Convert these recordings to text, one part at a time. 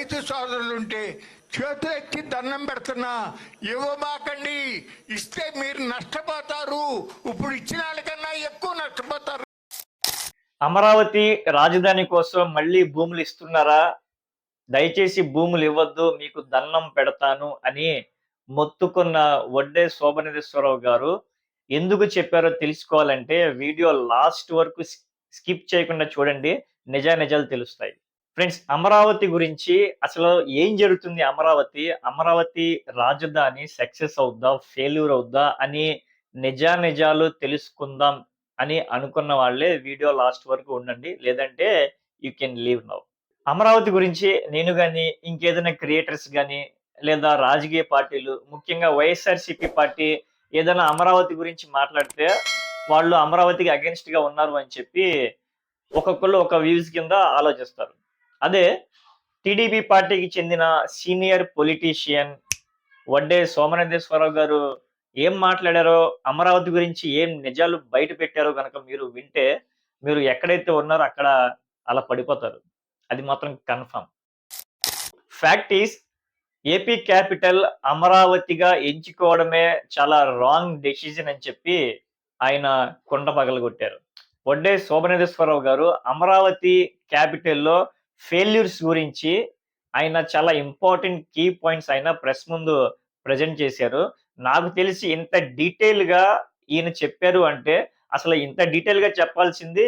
రైతు సోదరులుంటే చేతులు ఎత్తి దండం పెడుతున్నా ఇవ్వమాకండి ఇస్తే మీరు నష్టపోతారు. ఇప్పుడు ఇచ్చిన వాళ్ళకన్నా ఎక్కువ నష్టపోతారు. అమరావతి రాజధాని కోసం మళ్ళీ భూములు ఇస్తున్నారా? దయచేసి భూములు ఇవ్వద్దు మీకు దండం పెడతాను అని మొత్తుకున్న వడ్డే శోభనేశ్వరరావు గారు ఎందుకు చెప్పారో తెలుసుకోవాలంటే వీడియో లాస్ట్ వరకు స్కిప్ చేయకుండా చూడండి. నిజా నిజాలు తెలుస్తాయి. ఫ్రెండ్స్ అమరావతి గురించి అసలు ఏం జరుగుతుంది అమరావతి? అమరావతి రాజధాని సక్సెస్ అవుద్దా? ఫెయిల్యూర్ అవుద్దా? అని నిజా నిజాలు తెలుసుకుందాం అని అనుకున్న వాళ్ళే వీడియో లాస్ట్ వరకు ఉండండి. లేదంటే you can leave now. Amaravati గురించి నేను కానీ ఇంకేదైనా క్రియేటర్స్ కానీ లేదా రాజకీయ పార్టీలు ముఖ్యంగా వైఎస్ఆర్సీపీ పార్టీ ఏదైనా అమరావతి గురించి మాట్లాడితే వాళ్ళు అమరావతికి అగెన్స్ట్గా ఉన్నారు అని చెప్పి ఒక్కొక్కళ్ళు ఒక వ్యూస్ కింద ఆలోచిస్తారు. అదే టీడీపీ పార్టీకి చెందిన సీనియర్ పొలిటీషియన్ వడ్డే సోమనాథేశ్వరరావు గారు ఏం మాట్లాడారో అమరావతి గురించి ఏం నిజాలు బయట పెట్టారో కనుక మీరు వింటే మీరు ఎక్కడైతే ఉన్నారో అక్కడ అలా పడిపోతారు. అది మాత్రం confirm. Fact is AP capital అమరావతిగా ఎంచుకోవడమే చాలా రాంగ్ డెసిజన్ అని చెప్పి ఆయన కొండ పగలగొట్టారు. వడ్డే శోభనేశ్వరరావు గారు అమరావతి క్యాపిటల్లో ఫెయిల్యూర్స్ గురించి ఆయన చాలా ఇంపార్టెంట్ కీ పాయింట్స్ ఆయన ప్రెస్ ముందు ప్రజెంట్ చేశారు. నాకు తెలిసి ఇంత డీటెయిల్గా ఈయన చెప్పారు అంటే అసలు ఇంత డీటెయిల్గా చెప్పాల్సింది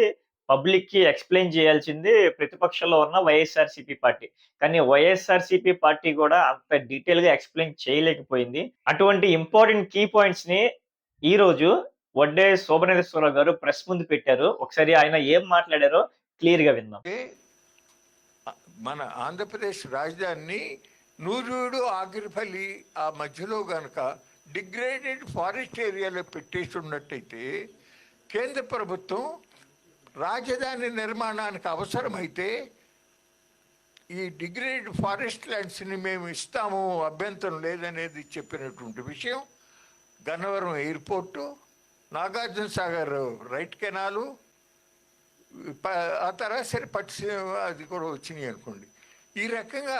పబ్లిక్కి ఎక్స్ప్లెయిన్ చేయాల్సింది ప్రతిపక్షంలో ఉన్న వైఎస్ఆర్సీపీ పార్టీ. కానీ వైఎస్ఆర్సీపీ పార్టీ కూడా అంత డీటెయిల్గా ఎక్స్ప్లెయిన్ చేయలేకపోయింది. అటువంటి ఇంపార్టెంట్ కీ పాయింట్స్ని ఈ రోజు వడ్డే శోభనేశ్వరరావు గారు ప్రెస్ ముందు పెట్టారు. ఒకసారి ఆయన ఏం మాట్లాడారో క్లియర్గా విందాం మన ఆంధ్రప్రదేశ్ రాజధానిని నూజూడు ఆగిరిపల్లి ఆ మధ్యలో గనక డిగ్రేడెడ్ ఫారెస్ట్ ఏరియాలో పెట్టేసి ఉన్నట్టయితే కేంద్ర ప్రభుత్వం రాజధాని నిర్మాణానికి అవసరమైతే ఈ డిగ్రేడ్ ఫారెస్ట్ ల్యాండ్స్ని మేము ఇస్తాము అభ్యంతరం లేదనేది చెప్పినటువంటి విషయం. Gannavaram airport Nagarjuna Sagar right canal ఆ తర్వాత సరే పట్టు అది కూడా వచ్చినాయి అనుకోండి. ఈ రకంగా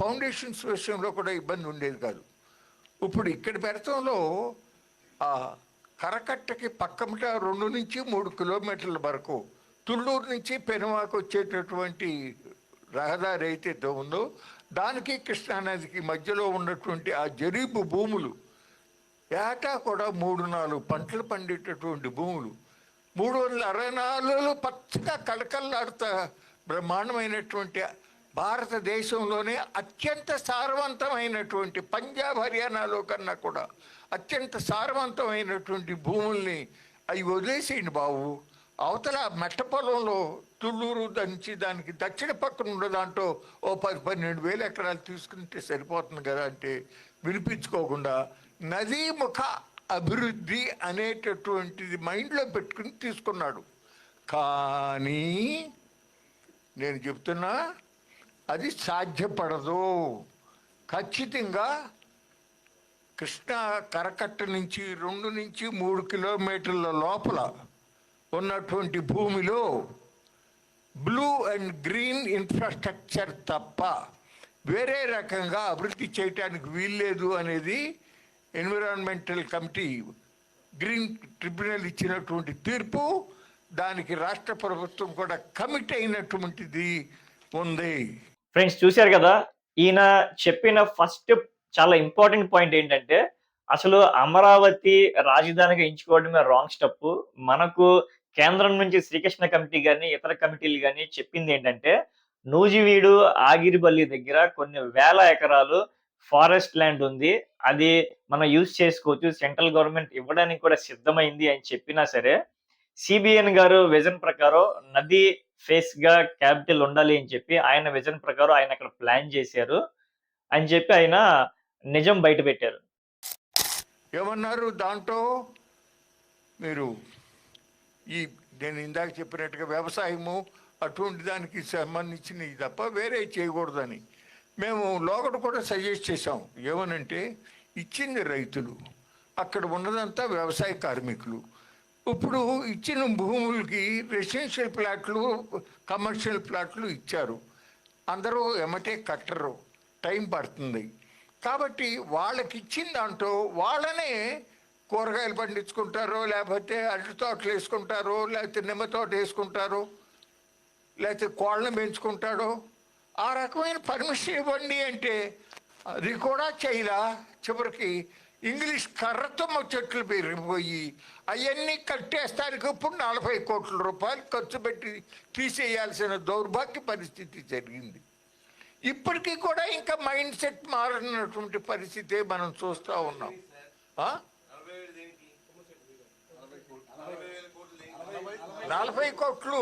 ఫౌండేషన్స్ విషయంలో కూడా ఇబ్బంది ఉండేది కాదు. ఇప్పుడు ఇక్కడ పెడతంలో ఆ కరకట్టకి పక్కమట రెండు నుంచి మూడు కిలోమీటర్ల వరకు తుళ్ళూరు నుంచి పెనుమాకు వచ్చేటటువంటి రహదారి అయితే ఉందో దానికి కృష్ణానదికి మధ్యలో ఉన్నటువంటి ఆ జరీబు భూములు ఏటా కూడా మూడు నాలుగు పంటలు పండేటటువంటి భూములు మూడు వందల అరవై నాలుగు పచ్చగా కళకళలాడుతా బ్రహ్మాండమైనటువంటి భారతదేశంలోనే అత్యంత సారవంతమైనటువంటి పంజాబ్ హర్యానాలో కన్నా కూడా అత్యంత సారవంతమైనటువంటి భూముల్ని అవి వదిలేసేయండి బాబు. అవతల మెట్ట పొలంలో తుళ్ళూరు దంచి దానికి దక్షిణ పక్కన ఉన్న దాంట్లో ఓ పది పన్నెండు వేల ఎకరాలు తీసుకుంటే సరిపోతుంది కదా అంటే వినిపించుకోకుండా నదీ ముఖ అభివృద్ధి అనేటటువంటిది మైండ్లో పెట్టుకుని తీసుకున్నాడు. కానీ నేను చెప్తున్నా అది సాధ్యపడదు. ఖచ్చితంగా కృష్ణా కరకట్ట నుంచి రెండు నుంచి మూడు కిలోమీటర్ల లోపల ఉన్నటువంటి భూమిలో బ్లూ అండ్ గ్రీన్ ఇన్ఫ్రాస్ట్రక్చర్ తప్ప వేరే రకంగా అభివృద్ధి చేయటానికి వీల్లేదు అనేది ఎన్విరాన్మెంటల్ కమిటీ గ్రీన్ ట్రిబ్యునల్ ఇచ్చినటువంటి తీర్పు దానికి రాష్ట్ర ప్రభుత్వం కూడా కమిట్ అయినటువంటిది ఉంది. ఫ్రెండ్స్ చూశారు కదా ఈయన చెప్పిన ఫస్ట్ చాలా ఇంపార్టెంట్ పాయింట్ ఏంటంటే అసలు అమరావతి రాజధానిగా ఎంచుకోవడమే రాంగ్ స్టెప్ మనకు కేంద్రం నుంచి శ్రీకృష్ణ కమిటీ కానీ ఇతర కమిటీలు కానీ చెప్పింది ఏంటంటే నూజివీడు ఆగిరిబల్లి దగ్గర కొన్ని వేల ఎకరాలు ఫారెస్ట్ ల్యాండ్ ఉంది. అది మనం యూజ్ చేసుకోవచ్చు. సెంట్రల్ గవర్నమెంట్ ఇవ్వడానికి కూడా సిద్ధమైంది అని చెప్పినా సరే సిబిఎన్ గారు విజన్ ప్రకారం నది ఫేస్గా క్యాపిటల్ ఉండాలి అని చెప్పి ఆయన విజన్ ప్రకారం ఆయన అక్కడ ప్లాన్ చేశారు అని చెప్పి ఆయన నిజం బయట పెట్టారు. ఏమన్నారు? దాంట్లో మీరు ఈ నేను ఇందాక చెప్పినట్టుగా వ్యవసాయము అటువంటి దానికి సంబంధించినవి తప్ప వేరే చేయకూడదని. మేము లోకట కూడా సజెస్ట్ చేసాం ఏమనంటే ఇచ్చింది రైతులు అక్కడ ఉన్నదంతా వ్యవసాయ కార్మికులు. ఇప్పుడు ఇచ్చిన భూములకి రెసిడెన్షియల్ ప్లాట్లు కమర్షియల్ ప్లాట్లు ఇచ్చారు. అందరూ ఎమటే కట్టరు టైం పడుతుంది. కాబట్టి వాళ్ళకి ఇచ్చిన దాంట్లో వాళ్ళనే కూరగాయలు పండించుకుంటారో లేకపోతే అరటి తోటలు వేసుకుంటారో లేకపోతే నిమ్మ తోట వేసుకుంటారో లేకపోతే కోళ్ళను పెంచుకుంటాడో ఆ రకమైన పర్మిషన్ ఇవ్వండి అంటే అది కూడా చేయలా చివరికి ఇంగ్లీష్ కర్రతమ్మ చెట్లు పెరిగిపోయి అవన్నీ కట్టేస్తానికి ఇప్పుడు నలభై కోట్ల రూపాయలు ఖర్చు పెట్టి తీసేయాల్సిన దౌర్భాగ్య పరిస్థితి జరిగింది. ఇప్పటికీ కూడా ఇంకా మైండ్ సెట్ మారినటువంటి పరిస్థితే మనం చూస్తూ ఉన్నాం. నలభై కోట్లు.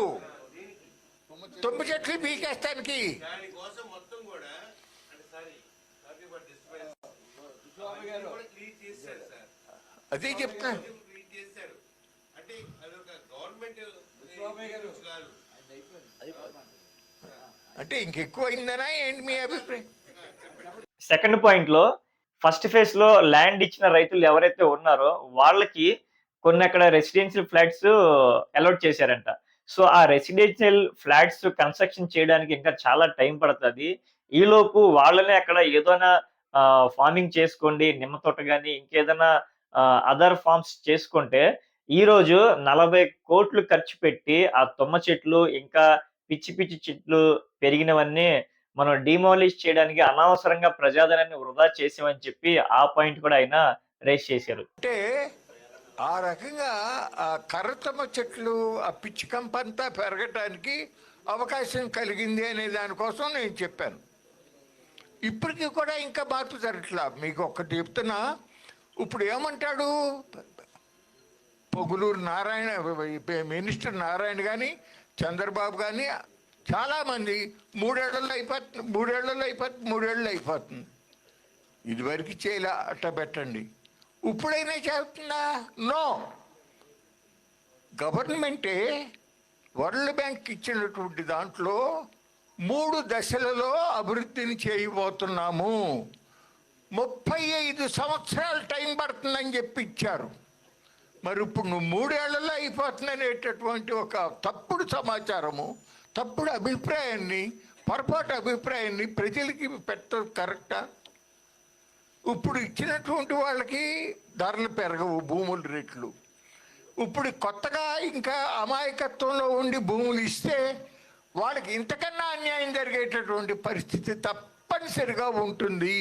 తుమ్మ చెట్లు పీకేస్తానికి అదే చెప్తున్నా కాదు అంటే ఇంకెక్కువ అయిందనా ఏంటి మీ అభిప్రాయం? సెకండ్ పాయింట్లో ఫస్ట్ ఫేజ్లో ల్యాండ్ ఇచ్చిన రైతులు ఎవరైతే ఉన్నారో వాళ్ళకి కొన్ని అక్కడ రెసిడెన్షియల్ ఫ్లాట్స్ అలాట్ చేశారంట. సో ఆ రెసిడెన్షియల్ ఫ్లాట్స్ కన్స్ట్రక్షన్ చేయడానికి ఇంకా చాలా టైం పడుతుంది. ఈలోపు వాళ్ళనే అక్కడ ఏదైనా ఫార్మింగ్ చేసుకోండి నిమ్మ తోట కానీ ఇంకేదైనా అదర్ ఫార్మ్స్ చేసుకుంటే ఈ రోజు నలభై కోట్లు ఖర్చు పెట్టి ఆ తుమ్మ చెట్లు ఇంకా పిచ్చి పిచ్చి చెట్లు పెరిగినవన్నీ మనం డిమాలిష్ చేయడానికి అనవసరంగా ప్రజాధనాన్ని వృధా చేసామని చెప్పి ఆ పాయింట్ కూడా ఆయన రేస్ చేశారు. అంటే ఆ రకంగా ఆ కర్రతమ్మ చెట్లు ఆ పిచ్చికంపంతా పెరగటానికి అవకాశం కలిగింది అనే దానికోసం నేను చెప్పాను. ఇప్పటికీ కూడా ఇంకా మార్పు జరగట్లా? మీకు ఒక్కటి చెప్తున్నా ఇప్పుడు ఏమంటాడు? పొగులూరు నారాయణ మినిస్టర్ నారాయణ కానీ చంద్రబాబు కానీ చాలామంది మూడేళ్ళలో అయిపోతుంది మూడేళ్ళలో అయిపోతుంది మూడేళ్ళు అయిపోతుంది. ఇదివరకు చేయలే అట్ట పెట్టండి ఇప్పుడైనా చేస్తుందా? నో. గవర్నమెంటే వరల్డ్ బ్యాంక్ ఇచ్చినటువంటి దాంట్లో మూడు దశలలో అభివృద్ధిని చేయబోతున్నాము. ముప్పై ఐదు సంవత్సరాలు టైం పడుతుందని చెప్పి ఇచ్చారు. మరి ఇప్పుడు నువ్వు మూడేళ్ళలో అయిపోతుందనేటటువంటి ఒక తప్పుడు సమాచారము తప్పుడు అభిప్రాయాన్ని పొరపాటు అభిప్రాయాన్ని ప్రజలకి పెట్టడం కరెక్టా? ఇప్పుడు ఇచ్చినటువంటి వాళ్ళకి ధరలు పెరగవు భూముల రేట్లు. ఇప్పుడు కొత్తగా ఇంకా అమాయకత్వంలో ఉండి భూములు ఇస్తే వాళ్ళకి ఇంతకన్నా అన్యాయం జరిగేటటువంటి పరిస్థితి తప్పనిసరిగా ఉంటుంది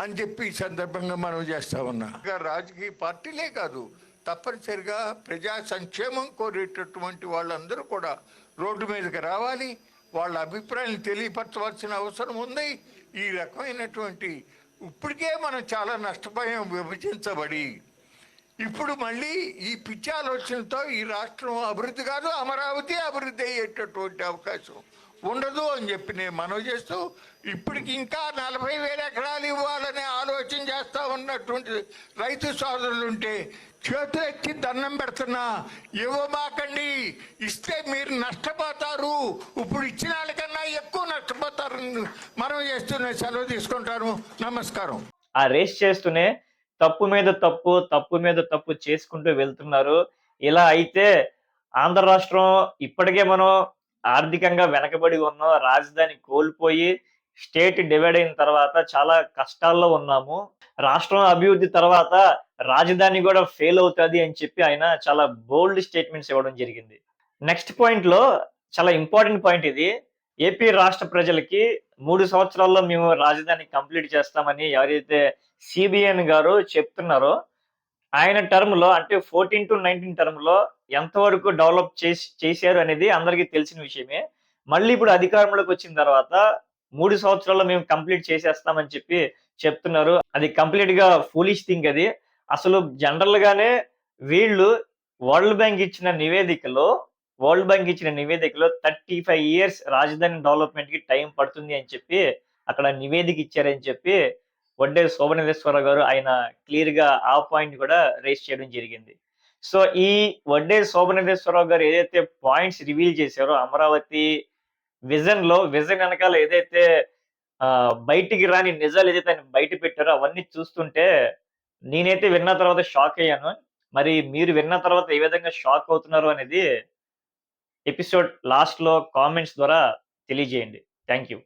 అని చెప్పి ఈ సందర్భంగా మనం చేస్తా ఉన్నా. రాజకీయ పార్టీలే కాదు తప్పనిసరిగా ప్రజా సంక్షేమం కోరేటటువంటి వాళ్ళందరూ కూడా రోడ్డు మీదకి రావాలి. వాళ్ళ అభిప్రాయాలు తెలియపరచవలసిన అవసరం ఉంది. ఈ రకమైనటువంటి ఇప్పటికే మనం చాలా నష్టపోయాం విభజించబడి. ఇప్పుడు మళ్ళీ ఈ పిచ్చి ఆలోచనతో ఈ రాష్ట్రం అభివృద్ధి కాదు అమరావతి అభివృద్ధి అయ్యేటటువంటి అవకాశం ఉండదు అని చెప్పి నేను మనవి చేస్తూ ఇప్పటికి ఇంకా నలభై వేల ఎకరాలు ఇవ్వాలనే ఆలోచన చేస్తూ ఉన్నటువంటి రైతు సోదరులు ఉంటే చేతులు ఎత్తి దండం పెడుతున్నా ఇవ్వమాకండి ఇస్తే మీరు నష్టపోతారు. ఇప్పుడు ఇచ్చిన వాళ్ళకన్నా ఎక్కువ నష్టపోతారు మనం చేస్తున్న సెలవు తీసుకుంటాను. నమస్కారం. ఆ రేస్ చేస్తూనే తప్పు మీద తప్పు తప్పు మీద తప్పు చేసుకుంటూ వెళ్తున్నారు. ఇలా అయితే ఆంధ్ర రాష్ట్రం ఇప్పటికే మనం ఆర్థికంగా వెనకబడి ఉన్నాం. రాజధాని కోల్పోయి స్టేట్ డివైడ్ అయిన తర్వాత చాలా కష్టాల్లో ఉన్నాము. రాష్ట్రం అభివృద్ధి తర్వాత రాజధాని కూడా ఫెయిల్ అవుతుంది అని చెప్పి ఆయన చాలా బోల్డ్ స్టేట్మెంట్స్ ఇవ్వడం జరిగింది. నెక్స్ట్ పాయింట్లో చాలా ఇంపార్టెంట్ పాయింట్ ఇది. ఏపీ రాష్ట్ర ప్రజలకి మూడు సంవత్సరాల్లో మేము రాజధాని కంప్లీట్ చేస్తామని ఎవరైతే సిబిఎన్ గారు చెప్తున్నారు ఆయన టర్మ్లో అంటే ఫోర్టీన్ టు నైన్టీన్ టర్మ్లో ఎంతవరకు డెవలప్ చేసి చేశారు అనేది అందరికీ తెలిసిన విషయమే. మళ్ళీ ఇప్పుడు అధికారంలోకి వచ్చిన తర్వాత మూడు సంవత్సరాల్లో మేము కంప్లీట్ చేసేస్తామని చెప్పి చెప్తున్నారు. అది కంప్లీట్గా ఫూలిష్ థింగ్ అది. అసలు జనరల్ గానే వీళ్ళు వరల్డ్ బ్యాంక్ ఇచ్చిన నివేదికలో వరల్డ్ బ్యాంక్ ఇచ్చిన నివేదికలో థర్టీ ఫైవ్ ఇయర్స్ రాజధాని డెవలప్మెంట్కి టైం పడుతుంది అని చెప్పి అక్కడ నివేదిక ఇచ్చారని చెప్పి వడ్డే శోభనేశ్వర గారు ఆయన క్లియర్గా ఆ పాయింట్ కూడా రేస్ చేయడం జరిగింది. సో ఈ వడ్డే శోభనేశ్వరరావు గారు ఏదైతే పాయింట్స్ రివీల్ చేశారో అమరావతి విజన్లో విజన్ వెనకాల ఏదైతే బయటికి రాని నిజాలు ఏదైతే ఆయన బయట పెట్టారో అవన్నీ చూస్తుంటే నేనైతే విన్న తర్వాత షాక్ అయ్యాను. మరి మీరు విన్న తర్వాత ఏ విధంగా షాక్ అవుతున్నారు అనేది ఎపిసోడ్ లాస్ట్లో కామెంట్స్ ద్వారా తెలియజేయండి. Thank you